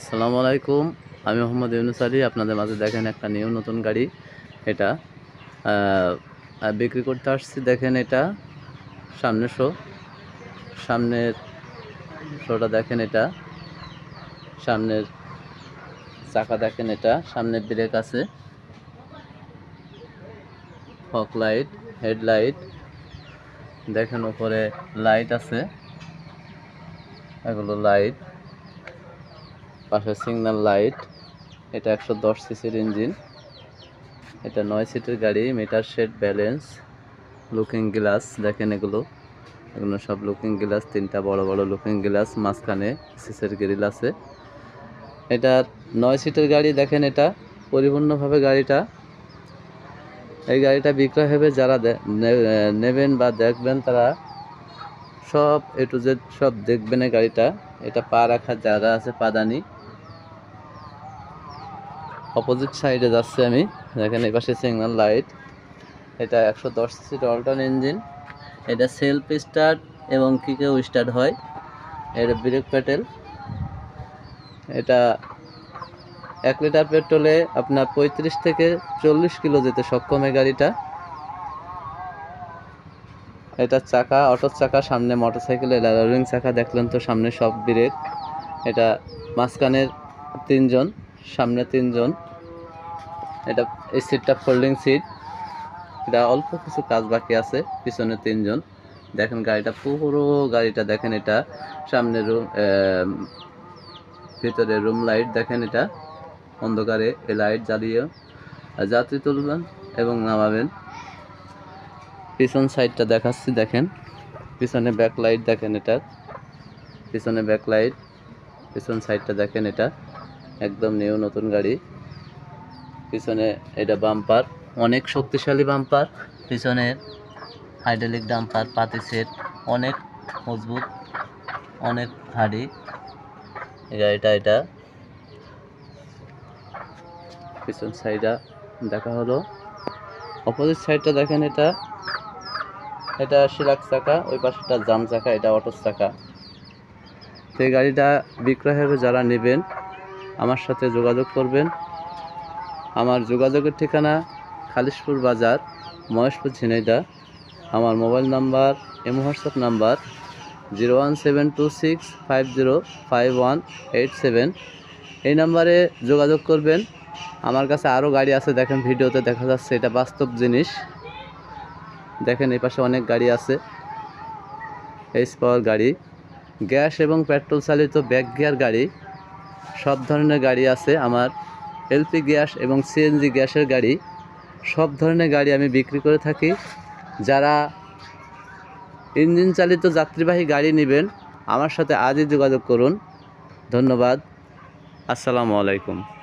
আসসালামু আলাইকুম। আমি মোহাম্মদ ইউনুস আলী, আপনাদের মাঝে দেখেন একটা নিউ নতুন গাড়ি, এটা। বিক্রি করতে আসছি, দেখেন এটা, সামনে শো, সামনের শোটা দেখেন এটা, সামনের চাকা দেখেন এটা, সামনের ব্রেক আছে। ফক লাইট হেডলাইট দেখেন ওপরে লাইট আছে, এগুলো লাইট। পাশে সিগন্যাল লাইট এটা একশো দশ সিসির ইঞ্জিন এটা নয় সিটের গাড়ি meter shade balance looking glass দেখেন এগুলো। এগুলো সব লুকিং গ্লাস তিনটা বড় বড় লুকিং গ্লাস মাঝখানে সিসের গ্রিল আছে। এটা নয় সিটের গাড়ি, দেখেন এটা, পরিপূর্ণভাবে গাড়িটা। এই গাড়িটা বিক্রয় হবে যারা নেবেন বা দেখবেন তারা সব এ টু জেড সব দেখবেন এই গাড়িটা। এটা পা রাখার জায়গা আছে, পাদানি। অপোজিট সাইডে যাচ্ছি আমি। দেখেন এই পাশে সিগন্যাল লাইট এটা একশো দশ সিট অল্টন ইঞ্জিন এটা সেলফ স্টার্ট এবং কিকেও স্টার্ট হয়, এটা ব্রেক প্যাটেল এটা এক লিটার পেট্রোলে আপনার পঁয়ত্রিশ থেকে চল্লিশ কিলো যেতে সক্ষম এই গাড়িটা। এটা চাকা, অটোর চাকা, সামনে মোটরসাইকেলের রিং চাকা, দেখলেন তো সামনে সব ব্রেক এটা মাঝখানের তিনজন। সামনে তিনজন। এটা, এই সিটটা ফোল্ডিং সিট এটা অল্প কিছু কাজ বাকি আছে, পিছনে তিনজন। দেখেন গাড়িটা, পুরো গাড়িটা দেখেন এটা। সামনে রুম ভিতরে রুম লাইট দেখেন এটা। অন্ধকারে এই লাইট জ্বালিয়ে যাত্রী তুলবেন এবং নামাবেন। পিছন সাইডটা দেখাচ্ছি, দেখেন। পিছনে ব্যাক লাইট দেখেন এটা। পিছনে ব্যাক লাইট পিছন সাইডটা দেখেন এটা। একদম নিউ নতুন গাড়ি। পিছনে এটা বাম্পার অনেক শক্তিশালী বাম্পার পিছনে হাইড্রোলিক ডাম্পার পাতি সেট অনেক মজবুত, অনেক ভারী এই গাড়িটা এটা। পিছন সাইডটা দেখা হলো। অপোজিট সাইডটা দেখেন এটা। এটা শিলাক চাকা, ওই পাশেটা জাম চাকা, এটা অটোর চাকা। তো এই গাড়িটা বিক্রয় হবে যারা নেবেন আমার সাথে যোগাযোগ করবেন। আমার যোগাযোগের ঠিকানা খালিশপুর বাজার, মহেশপুর ঝিনাইদা আমার mobile number imo WhatsApp number, zero one seven two six five zero five one eight seven. এই নাম্বারে যোগাযোগ করবেন। আমার কাছে আরও গাড়ি আছে, দেখেন ভিডিওতে দেখা যাচ্ছে, এটা বাস্তব জিনিস। দেখেন এই পাশে অনেক গাড়ি আছে এইচ পাওয়ার গাড়ি। গ্যাস এবং পেট্রোল চালিত ব্যাক গিয়ার গাড়ি। সব ধরনের গাড়ি আছে আমার এলপি গ্যাস এবং সিএনজি গ্যাসের গাড়ি। সব ধরনের গাড়ি আমি বিক্রি করে থাকি। যারা ইঞ্জিন চালিত যাত্রীবাহী গাড়ি নেবেন, আমার সাথে আজই যোগাযোগ করুন। ধন্যবাদ। আসসালামু আলাইকুম।